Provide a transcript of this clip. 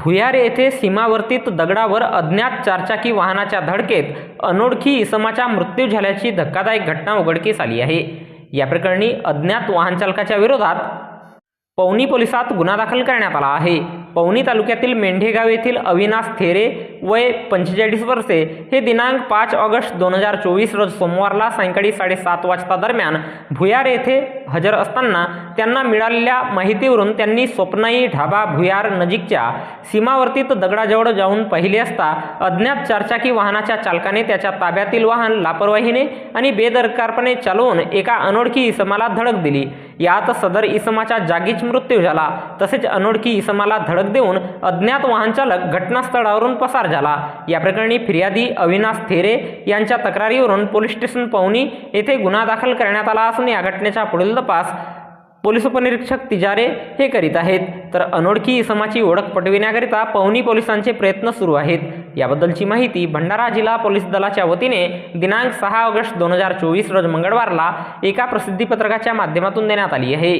भुयार येथे सीमावर्तीत दगडावर अज्ञात चारचाकी वाहनाच्या धडकेत अनोळखी इसमाचा मृत्यू झाल्याची धक्कादायक घटना उघडकीस आली आहे. या प्रकरणी अज्ञात वाहनचालकाच्या विरोधात पवनी पोलिसात गुन्हा दाखल करण्यात आला आहे. पवनी तालुक्यातील मेंढेगाव येथील अविनाश थेरे वय पंचेचाळीस वर्षे हे दिनांक पाच ऑगस्ट दोन हजार चोवीस रोज सोमवारला सायंकाळी साडेसात वाजता दरम्यान भुयार येथे हजर असताना त्यांना मिळालेल्या माहितीवरून त्यांनी स्वप्नाई ढाबा भुयार नजीकच्या सीमावर्तीत दगडाजवळ जाऊन पाहिले असता अज्ञात चारचाकी वाहनाच्या चालकाने त्याच्या ताब्यातील वाहन लापरवाहीने आणि बेदरकारपणे चालवून एका अनोळखी इसमाला धडक दिली. यात सदर इसमाचा जागीच मृत्यू झाला. तसेच अनोळखी इसमाला धडक देऊन अज्ञात वाहनचालक घटनास्थळावरून पसार झाला. या प्रकरणी फिर्यादी अविनाश थेरे यांच्या तक्रारीवरून पोलीस स्टेशन पवनी येथे गुन्हा दाखल करण्यात आला असून या घटनेचा पुढील तपास पोलीस उपनिरीक्षक तिजारे हे करीत आहेत. तर अनोळखी इसमाची ओळख पटविण्याकरिता पवनी पोलिसांचे प्रयत्न सुरू आहेत. याबद्दलची माहिती भंडारा जिल्हा पोलीस दलाच्या वतीने दिनांक सहा ऑगस्ट दोन हजार चोवीस रोज मंगळवारला एका प्रसिद्धीपत्रकाच्या माध्यमातून देण्यात आली आहे.